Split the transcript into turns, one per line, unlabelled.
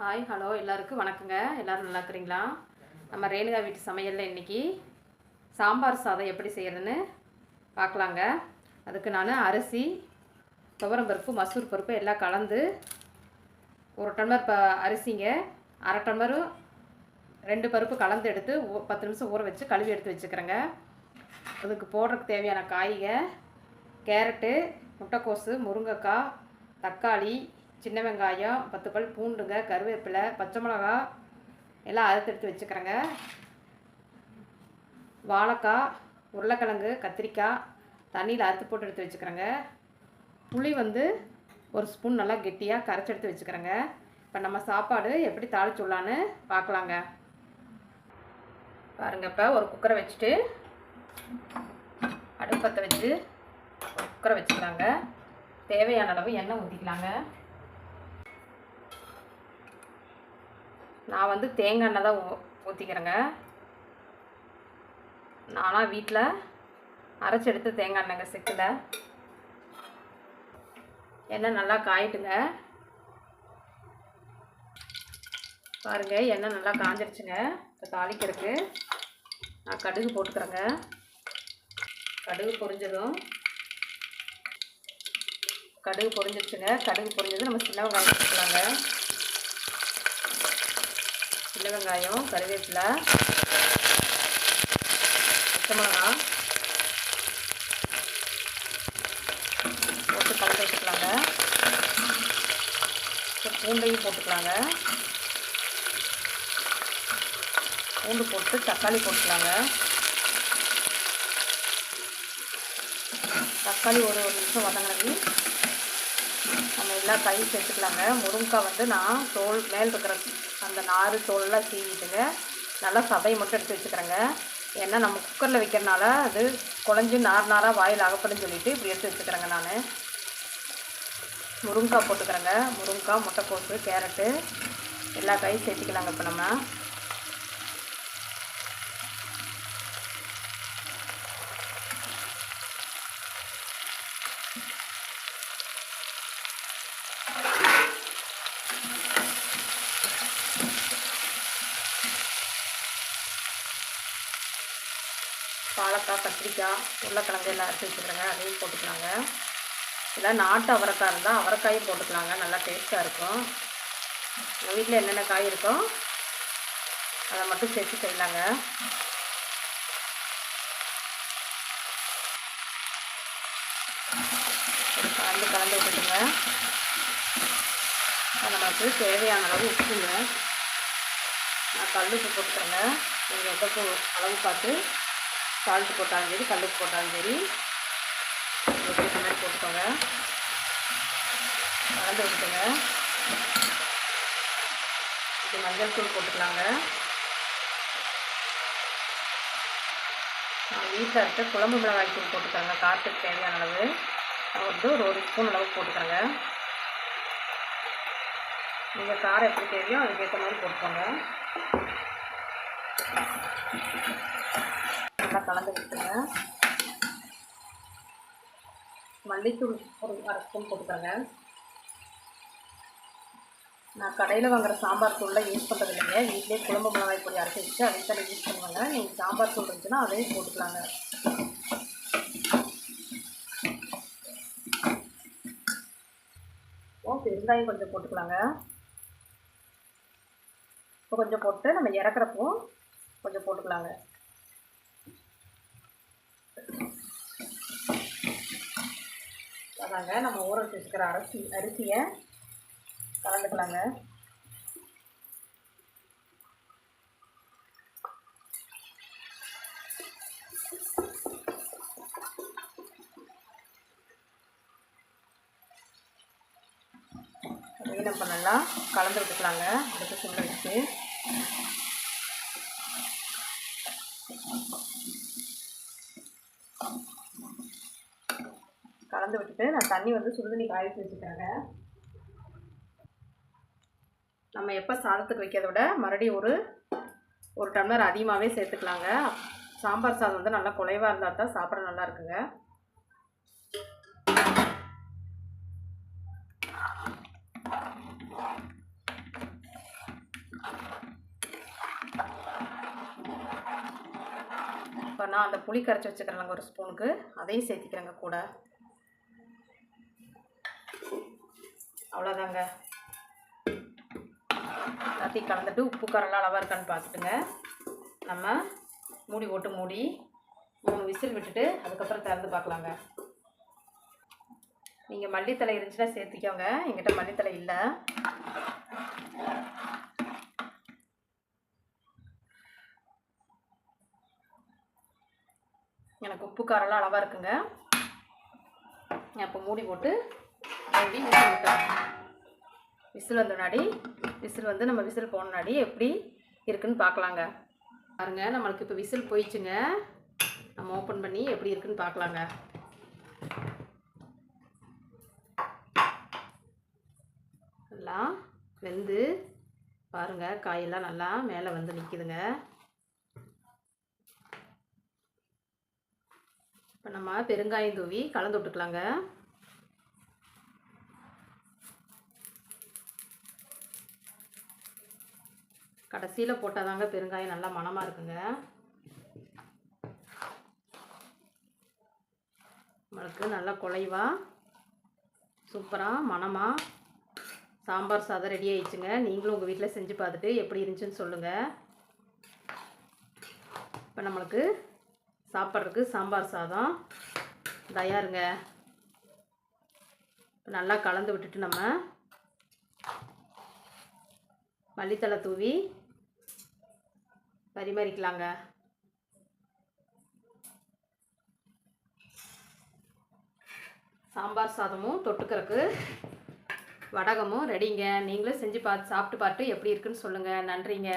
Hi hello எல்லாருக்கும் வணக்கங்க. எல்லோரும் நல்லா இருக்கிறீங்களா? நம்ம ரேணுகா வீட்டு சமையலில் இன்றைக்கி சாம்பார் சாதம் எப்படி செய்கிறதுன்னு பார்க்கலாங்க. அதுக்கு நான் அரிசி துவரம் பருப்பு மசூர் பருப்பு எல்லாம் கலந்து ஒரு டம்ளர் ப அரிசிங்க. அரை டம்ளர் ரெண்டு பருப்பு கலந்து எடுத்து பத்து நிமிஷம் ஊற வச்சு கழுவி எடுத்து வச்சுக்கிறேங்க. அதுக்கு போடுறதுக்கு தேவையான காய்க கேரட்டு முட்டைக்கோசு முருங்கைக்காய் தக்காளி சின்ன வெங்காயம் பத்து பல் பூண்டுங்க கருவேப்பிலை பச்சை மிளகா எல்லாம் அறுத்து எடுத்து வச்சுக்கிறேங்க. வாழைக்காய் உருளைக்கிழங்கு கத்திரிக்காய் தண்ணியில் அறுத்து போட்டு எடுத்து வச்சுக்கிறேங்க. புளி வந்து ஒரு ஸ்பூன் நல்லா கெட்டியாக கரைச்சி எடுத்து வச்சுக்கிறேங்க. இப்போ நம்ம சாப்பாடு எப்படி தாளிச்சுடலான்னு பார்க்கலாங்க. பாருங்க இப்போ ஒரு குக்கரை வச்சுட்டு அடுப்பத்தை வச்சு குக்கரை வச்சுக்கலாங்க. தேவையான அளவு எண்ணெய் ஊற்றிக்கலாங்க நான் வந்து தேங்காய் எண்ணெய் தான் ஊற்றிக்கிறேங்க நானாக வீட்டில் அரைச்சி எடுத்து தேங்காய் எண்ணெய்ங்க செக்கில். எண்ணெய் நல்லா காயிட்டுங்க. பாருங்கள் எண்ணெய் நல்லா காஞ்சிருச்சுங்க. இப்போ தாளிக்கிறதுக்கு நான் கடுகு போட்டுக்கிறேங்க. கடுகு பொரிஞ்சதும் கடுகு பொரிஞ்சிருச்சுங்க. கடுகு பொரிஞ்சது நம்ம சின்ன வெங்காயம் போட்டுக்கலாங்க. சின்ன வெங்காயம் கருவேப்பிலை பச்சை மிளகா போட்டு கலந்து வச்சுக்கலாங்க. பூண்டையும் போட்டுக்கலாங்க. பூண்டு போட்டு தக்காளி போட்டுக்கலாங்க. தக்காளி ஒரு ஒரு நிமிஷம் வதங்கினது நல்லா எல்லா சேர்த்துக்கலாங்க. முருங்கைக்காய் வந்து நான் தோல் மேல் இருக்கிற அந்த நாறு தோலெலாம் சீவிட்டுங்க. நல்லா சதையை மட்டும் எடுத்து வச்சுக்கிறேங்க. ஏன்னா நம்ம குக்கரில் வைக்கிறனால அது குழஞ்சி நார் நாராக வாயில் அகப்படும் சொல்லிவிட்டு இப்படி எடுத்து வச்சுக்கிறேங்க நான். முருங்கைக்காய் போட்டுக்கிறேங்க. முருங்கைக்காய் முட்டைக்கோசு கேரட்டு எல்லா காயும் சேர்த்துக்கலாங்க இப்போ நம்ம. அவரைக்காய் கத்திரிக்காய் உருளைக்கிழங்கு எல்லாம் அரைச்சி வச்சுக்கிறேங்க அதையும் போட்டுக்கலாங்க. இல்லை நாட்டு அவரைக்காய் இருந்தால் அவரைக்காயும் போட்டுக்கலாங்க. நல்லா டேஸ்ட்டாக இருக்கும். எங்கள் வீட்டில் என்னென்ன காய் இருக்கோ அதை மட்டும் சேர்த்து செய்யலாங்க. கலந்து கலந்து விட்டுட்டுங்க நமக்கு தேவையான அளவு உப்புங்க. நான் கல்லுப்பு போட்டுக்கிறேங்க. நீங்கள் எந்த அளவு பார்த்து சால்ட் போட்டாலும் சரி கல்லுப்பு போட்டாலும் சரி. போட்டுக்கோங்க. கலந்து விட்டுங்க இது மஞ்சள் தூள் போட்டுக்கலாங்க. நான் வீட்டில் இருக்க குழம்பு மிளகாய் தூள் போட்டுக்கிறேங்க காற்றுக்கு தேவையான அளவு. நான் வந்து ஒரு ஒரு ஸ்பூன் அளவு போட்டுக்கிறேங்க நீங்கள் காரம் எப்படி தேவையோ அதுக்கேற்ற மாதிரி போட்டுக்கோங்க. கலந்து விட்டுருங்க மல்லித்தூள் ஒரு அரை ஸ்பூன் போட்டுக்கோங்க. நான் கடையில் வாங்குற சாம்பார் தூள்லாம் யூஸ் பண்ணுறது இல்லைங்க. வீட்டிலே குழம்பு மிளகாய் பொடி அரைச்சி வச்சு அதை தான் யூஸ் பண்ணுவாங்க. நீங்கள் சாம்பார் தூள் இருந்துச்சுன்னா அதையும் போட்டுக்கலாங்க. ஓ பெருங்காயம் கொஞ்சம் போட்டுக்கலாங்க. இப்போ கொஞ்சம் போட்டு நம்ம இறக்குறப்போ கொஞ்சம் போட்டுக்கலாங்க. அதாங்க நம்ம ஊற வச்சு வச்சுக்கிற அரிசி அரிசியை கலந்துக்கலாங்க. அதையும் நம்ம நல்லா கலந்து விட்டுக்கலாங்க அடுத்து சிம்மில் வச்சு. கலந்து விட்டுட்டு நான் தண்ணி வந்து சுடுதண்ணி காய வச்சுக்கிறேங்க நம்ம எப்போ சாதத்துக்கு வைக்கிறத விட மறுபடியும் ஒரு ஒரு டம்ளர் அதிகமாகவே சேர்த்துக்கலாங்க. சாம்பார் சாதம் வந்து நல்லா குலைவாக இருந்தால் தான் சாப்பிட நல்லா இருக்குங்க. இப்போ நான் அந்த புளி கரைச்சி வச்சுக்கிறேங்க ஒரு ஸ்பூனுக்கு அதையும் சேர்த்திக்கிறேங்க கூட. அவ்வளோதாங்க எல்லாத்தையும் கலந்துட்டு உப்பு காரெல்லாம் அளவாக இருக்கான்னு பார்த்துட்டுங்க. நம்ம மூடி போட்டு மூடி மூணு விசில் விட்டுட்டு அதுக்கப்புறம் திறந்து பார்க்கலாங்க. நீங்கள் மல்லித்தலை இருந்துச்சுன்னா சேர்த்திக்கோங்க. எங்கிட்ட மல்லித்தலை இல்லை. எனக்கு உப்பு காரெல்லாம் அளவாக இருக்குங்க. அப்போ மூடி போட்டு மூடி விசில் விட்டோம். விசில் வந்த முன்னாடி விசில் வந்து நம்ம விசில் போன முன்னாடி எப்படி இருக்குன்னு பார்க்கலாங்க. பாருங்க நம்மளுக்கு இப்போ விசில் போயிடுச்சுங்க. நம்ம ஓப்பன் பண்ணி எப்படி இருக்குன்னு பார்க்கலாங்க. நல்லா வெந்து பாருங்க காயெல்லாம் நல்லா மேலே வந்து நிற்கிதுங்க இப்போ நம்ம பெருங்காயம் தூவி கலந்து விட்டுக்கலாங்க. கடைசியில் போட்டால் தாங்க பெருங்காயம் நல்லா மணமாக இருக்குங்க. நம்மளுக்கு நல்லா குலைவா சூப்பராக மணமாக சாம்பார் சாதம் ரெடி ஆயிடுச்சுங்க. நீங்களும் உங்கள் வீட்டில் செஞ்சு பார்த்துட்டு எப்படி இருந்துச்சுன்னு சொல்லுங்கள் இப்போ நம்மளுக்கு சாப்பிட்றதுக்கு சாம்பார் சாதம் தயாருங்க. இப்போ நல்லா கலந்து விட்டுட்டு நம்ம மல்லித்தலை தூவி பரிமாறிக்கலாங்க. சாம்பார் சாதமும் தொட்டுக்கிறதுக்கு வடகமும் ரெடிங்க. நீங்களும் செஞ்சு பார்த்து சாப்பிட்டு பார்த்து எப்படி இருக்குன்னு சொல்லுங்கள் நன்றிங்க.